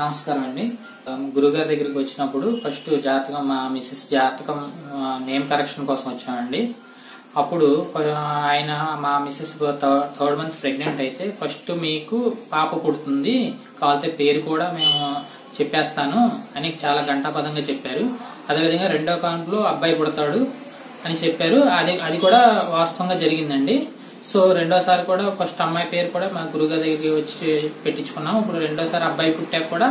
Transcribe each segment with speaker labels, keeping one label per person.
Speaker 1: నమస్కారం అండి. గురుగారి దగ్గరికి వచ్చినప్పుడు ఫస్ట్ జాతకం మా మిస్సెస్ జాతకం నేమ్ కరెక్షన్ కోసం వచ్చామండి. అప్పుడు ఆయన మా మిస్సెస్ థర్డ్ మంత్ ప్రెగ్నెంట్ అయితే ఫస్ట్ మీకు పాప పుడుతుంది కావాలంటే పేరు కూడా మేము చెప్పేస్తాను అని చాలా ఘంటాపదంగా చెప్పారు. అదేవిధంగా రెండో కాన్పులో అబ్బాయి పుడతాడు అని చెప్పారు. అది అది కూడా వాస్తవంగా జరిగిందండి. సో రెండోసారి కూడా ఫస్ట్ అమ్మాయి పేరు కూడా మా గురుగారి దగ్గరికి వచ్చి పెట్టించుకున్నాం. ఇప్పుడు రెండోసారి అబ్బాయి పుట్టాక కూడా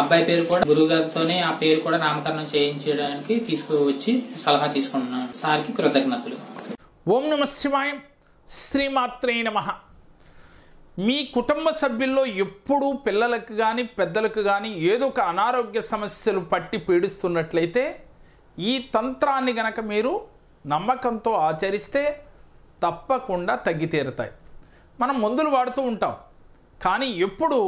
Speaker 1: అబ్బాయి పేరు కూడా గురుగారితోనే ఆ పేరు కూడా నామకరణం చేయించడానికి తీసుకువచ్చి సలహా తీసుకుంటున్నాం సార్కి కృతజ్ఞతలు.
Speaker 2: ఓం నమ శివాయ శ్రీమాత్రే నమ. మీ కుటుంబ సభ్యుల్లో ఎప్పుడూ పిల్లలకు కానీ పెద్దలకు కానీ ఏదో ఒక అనారోగ్య సమస్యలు పట్టి పీడిస్తున్నట్లయితే ఈ తంత్రాన్ని గనక మీరు నమ్మకంతో ఆచరిస్తే తప్పకుండా తగ్గి తీరుతాయి మనం మందులు వాడుతూ ఉంటాం. కానీ ఎప్పుడు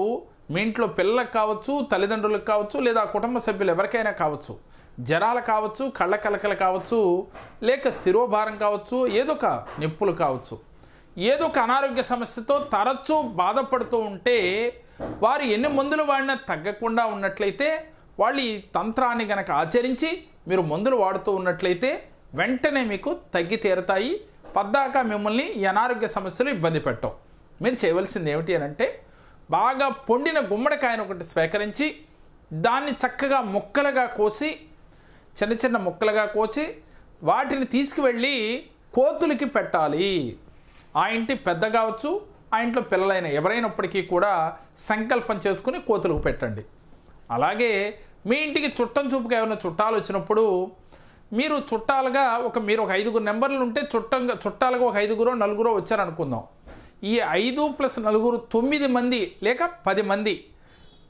Speaker 2: మీ ఇంట్లో పిల్లలకు కావచ్చు తల్లిదండ్రులకు కావచ్చు లేదా కుటుంబ సభ్యులు ఎవరికైనా కావచ్చు జ్వరాలు కావచ్చు కళ్ళ కలకలు కావచ్చు లేక స్థిరోభారం కావచ్చు ఏదో ఒక నొప్పులు కావచ్చు ఏదో ఒక అనారోగ్య సమస్యతో తరచూ బాధపడుతూ ఉంటే వారు ఎన్ని మందులు వాడినా తగ్గకుండా ఉన్నట్లయితే వాళ్ళు ఈ తంత్రాన్ని గనక ఆచరించి మీరు మందులు వాడుతూ ఉన్నట్లయితే వెంటనే మీకు తగ్గి తీరతాయి పద్దాక మిమ్మల్ని ఈ అనారోగ్య సమస్యలు ఇబ్బంది పెట్టవు. మీరు చేయవలసింది ఏమిటి అని అంటే బాగా పొండిన గుమ్మడికాయను ఒకటి స్వీకరించి దాన్ని చక్కగా ముక్కలుగా కోసి చిన్న చిన్న ముక్కలుగా కోసి వాటిని తీసుకువెళ్ళి కోతులకి పెట్టాలి. ఆ ఇంటి పెద్ద కావచ్చు ఆ ఇంట్లో పిల్లలైన ఎవరైనప్పటికీ కూడా సంకల్పం చేసుకుని కోతులకు పెట్టండి. అలాగే మీ ఇంటికి చుట్టం చూపుగా ఏమైనా చుట్టాలు వచ్చినప్పుడు మీరు చుట్టాలుగా ఒక మీరు ఒక ఐదుగురు నెంబర్లు ఉంటే చుట్టంగా చుట్టాలుగా ఒక ఐదుగురో నలుగురో వచ్చారనుకుందాం. ఈ ఐదు ప్లస్ నలుగురు తొమ్మిది మంది లేక పది మంది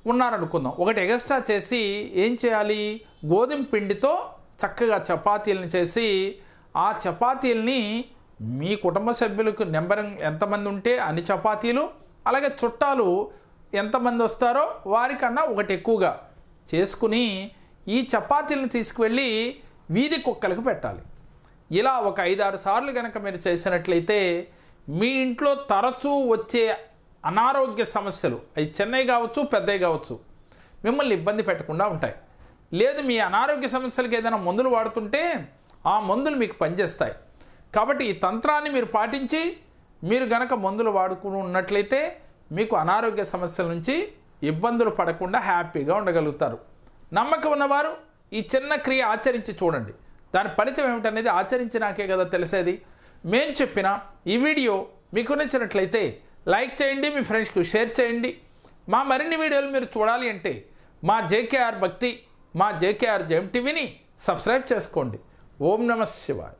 Speaker 2: ఉన్నారనుకుందాం. ఒకటి ఎగస్ట్రా చేసి ఏం చేయాలి? గోధుమ పిండితో చక్కగా చపాతీలను చేసి ఆ చపాతీల్ని మీ కుటుంబ సభ్యులకు నెంబర్ ఎంతమంది ఉంటే అన్ని చపాతీలు అలాగే చుట్టాలు ఎంతమంది వస్తారో వారికన్నా ఒకటి ఎక్కువగా చేసుకుని ఈ చపాతీలను తీసుకువెళ్ళి వీధి కుక్కలకు పెట్టాలి. ఇలా ఒక ఐదారు సార్లు కనుక మీరు చేసినట్లయితే మీ ఇంట్లో తరచూ వచ్చే అనారోగ్య సమస్యలు అవి చిన్నవి కావచ్చు పెద్దవి కావచ్చు మిమ్మల్ని ఇబ్బంది పెట్టకుండా ఉంటాయి. లేదు మీ అనారోగ్య సమస్యలకి ఏదైనా మందులు వాడుతుంటే ఆ మందులు మీకు పనిచేస్తాయి. కాబట్టి ఈ తంత్రాన్ని మీరు పాటించి మీరు గనక మందులు వాడుకుని ఉన్నట్లయితే మీకు అనారోగ్య సమస్యల నుంచి ఇబ్బందులు పడకుండా హ్యాపీగా ఉండగలుగుతారు. నమ్మకం ఉన్నవారు ఈ చిన్న క్రియ ఆచరించి చూడండి. దాని ఫలితం ఏమిటనేది ఆచరించినాకే కదా తెలిసేది. మేం చెప్పిన ఈ వీడియో మీకు నచ్చినట్లయితే లైక్ చేయండి మీ ఫ్రెండ్స్కి షేర్ చేయండి. మా మరిన్ని వీడియోలు మీరు చూడాలి అంటే మా జేకేఆర్ భక్తి మా జేకేఆర్ జెమ్ టీవీని సబ్స్క్రైబ్ చేసుకోండి. ఓం నమ శివాయ్.